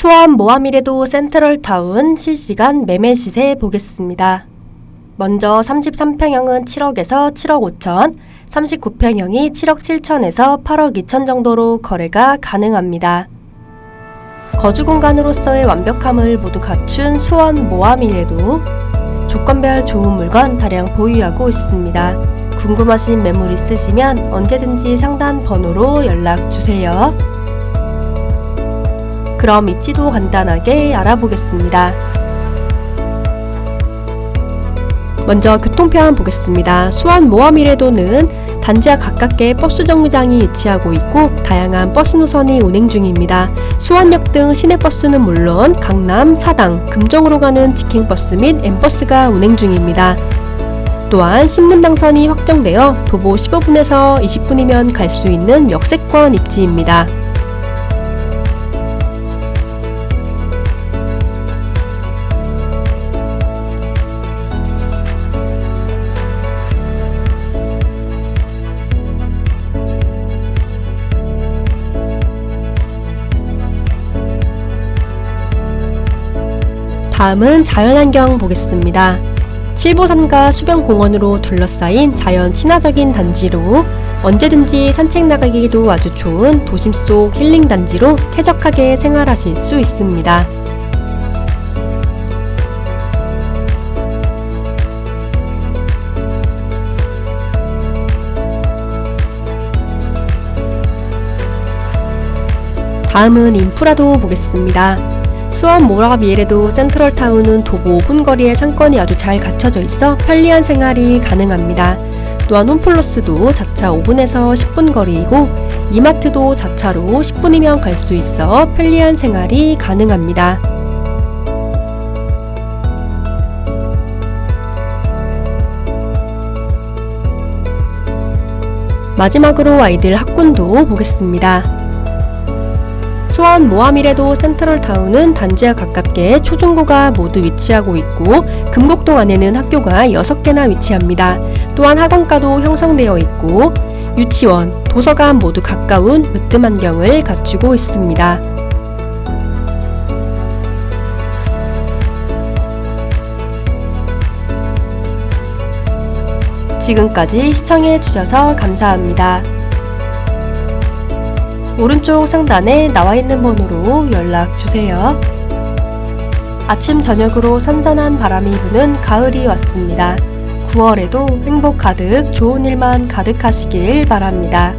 수원 모하미레도 센트럴타운 실시간 매매 시세 보겠습니다. 먼저 33평형은 7억에서 7억 5천, 39평형이 7억 7천에서 8억 2천 정도로 거래가 가능합니다. 거주 공간으로서의 완벽함을 모두 갖춘 수원 모하미레도 조건별 좋은 물건 다량 보유하고 있습니다. 궁금하신 매물 있으시면 언제든지 상단 번호로 연락 주세요. 그럼 입지도 간단하게 알아보겠습니다. 먼저 교통편 보겠습니다. 수원 모하미레도는 단지와 가깝게 버스 정류장이 위치하고 있고 다양한 버스 노선이 운행 중입니다. 수원역 등 시내버스는 물론 강남, 사당, 금정으로 가는 직행버스 및 M버스가 운행 중입니다. 또한 신문 당선이 확정되어 도보 15분에서 20분이면 갈 수 있는 역세권 입지입니다. 다음은 자연환경 보겠습니다. 칠보산과 수변공원으로 둘러싸인 자연 친화적인 단지로 언제든지 산책 나가기에도 아주 좋은 도심 속 힐링 단지로 쾌적하게 생활하실 수 있습니다. 다음은 인프라도 보겠습니다. 수원 모라미에레도 센트럴타운은 도보 5분 거리에 상권이 아주 잘 갖춰져 있어 편리한 생활이 가능합니다. 또한 홈플러스도 자차 5분에서 10분 거리이고 이마트도 자차로 10분이면 갈 수 있어 편리한 생활이 가능합니다. 마지막으로 아이들 학군도 보겠습니다. 수원 모하미레도 센트럴타운은 단지와 가깝게 초중고가 모두 위치하고 있고 금곡동 안에는 학교가 6개나 위치합니다. 또한 학원가도 형성되어 있고 유치원, 도서관 모두 가까운 으뜸 환경을 갖추고 있습니다. 지금까지 시청해 주셔서 감사합니다. 오른쪽 상단에 나와 있는 번호로 연락 주세요. 아침 저녁으로 선선한 바람이 부는 가을이 왔습니다. 9월에도 행복 가득 좋은 일만 가득하시길 바랍니다.